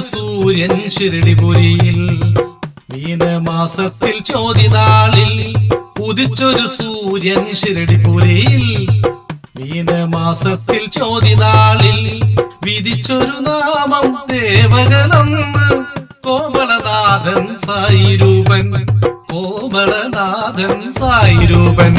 സൂര്യൻ ശിരടിപുരിയിൽ മീനമാസത്തിൽ ചോതിനാളിൽ ഉദിച്ചൊരു സൂര്യൻ ശിരടിപുരിയിൽ മീനമാസത്തിൽ ചോതിനാളിൽ വിധിച്ചൊരു നാമം ദേവകനെന്ന് കോമളനാഥൻ സായി രൂപൻ. കോമളനാഥൻ സായിരൂപൻ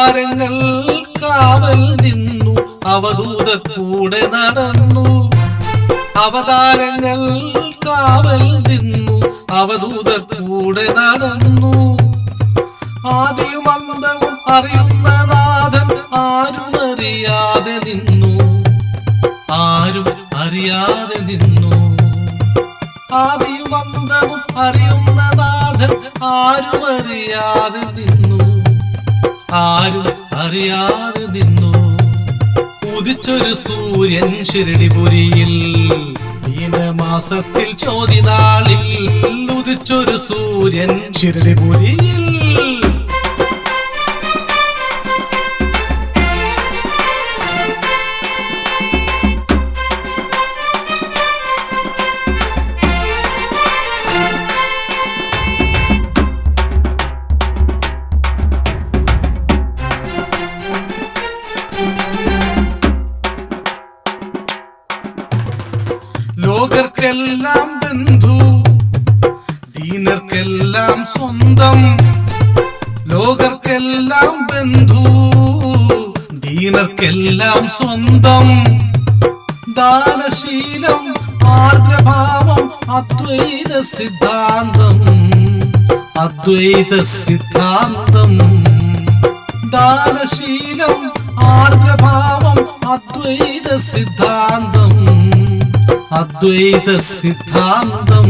അവതാരങ്ങൾ കാവൽ നിന്നു അവധൂത കൂടെ നടന്നു. അവതാരങ്ങൾ കാവൽ നിന്നു അവധൂത കൂടെ നടന്നു. ആദിയും അന്തവും അറിയുന്ന നാഥൻ ആരും അറിയാതെ നിന്നു. ആരും അറിയാതെ നിന്നു. ആദിയും അന്തവും അറിയുന്ന നാഥൻ ആരും അറിയാതെ നിന്നു. ആരും അറിയാതെ നിന്നു. ഉദിച്ചൊരു സൂര്യൻ ശിരടിപുരിയിൽ മാസത്തിൽ ചോദ്യനാളിൽ ഉദിച്ചൊരു സൂര്യൻ ശിരടിപുരിയിൽ ലോകർക്കെല്ലാം ബന്ധു ദീനർക്കെല്ലാം സ്വന്തം ലോകർക്കെല്ലാം ബന്ധു ദീനർക്കെല്ലാം സ്വന്തം. ദാനശീലം ആർദ്രഭാവം അദ്വൈത സിദ്ധാന്തം അദ്വൈത സിദ്ധാന്തം. ദാനശീലം ആർദ്രഭാവം അദ്വൈത സിദ്ധാന്തം. അദ്വൈത സിദ്ധാന്തം.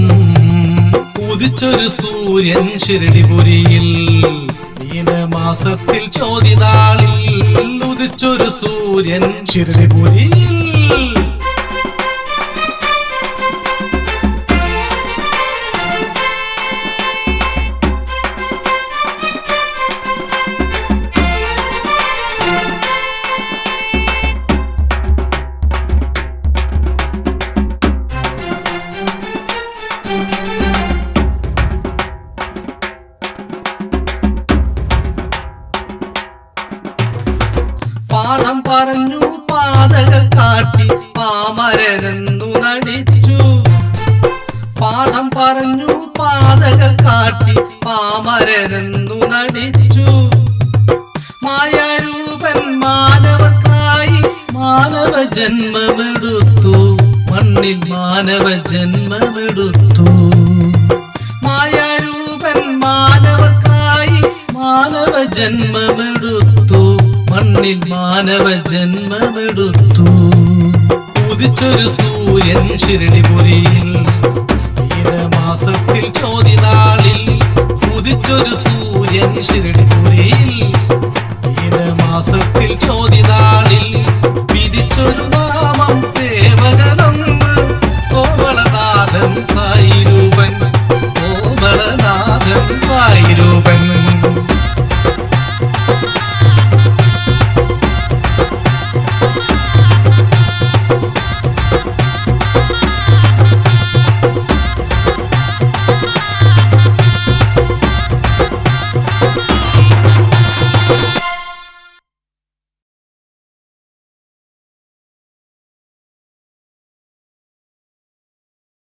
ഉദിച്ചൊരു സൂര്യൻ ശിരടിപുരിയിൽ മീനമാസത്തിൽ ചോദ്യനാളിൽ ഉദിച്ചൊരു സൂര്യൻ ശിരടിപുരിയിൽ പാഠം പറഞ്ഞു പാതകൾ കാട്ടി പാമരനെന്നു നടിച്ചു. പാഠം പറഞ്ഞു പാതകൾ കാട്ടി പാമരനെന്നു നടിച്ചു. മായാരൂപൻ മാനവർക്കായി മാനവ ജന്മമെടുത്തു. മണ്ണിൽ മാനവ ജന്മമെടുത്തു. മായാരൂപൻ മാനവർക്കായി മാനവ ജന്മമെടുത്തു മണ്ണിൽ മാനവ ജന്മമെടുത്തു. ഉദിച്ചൊരു സൂര്യൻ ശിരണിപുരിയിൽ മാസത്തിൽ ചോദ്യനാളിൽ ഉദിച്ചൊരു സൂര്യൻ ശിരണിപുരിയിൽ മാസത്തിൽ ചോദ്യനാളിൽ വിധിച്ചൊരു നാമം ദേവകനെന്ന്. കോമളനാഥൻ സായി രൂപൻ കോമളനാഥൻ സായി രൂപൻ.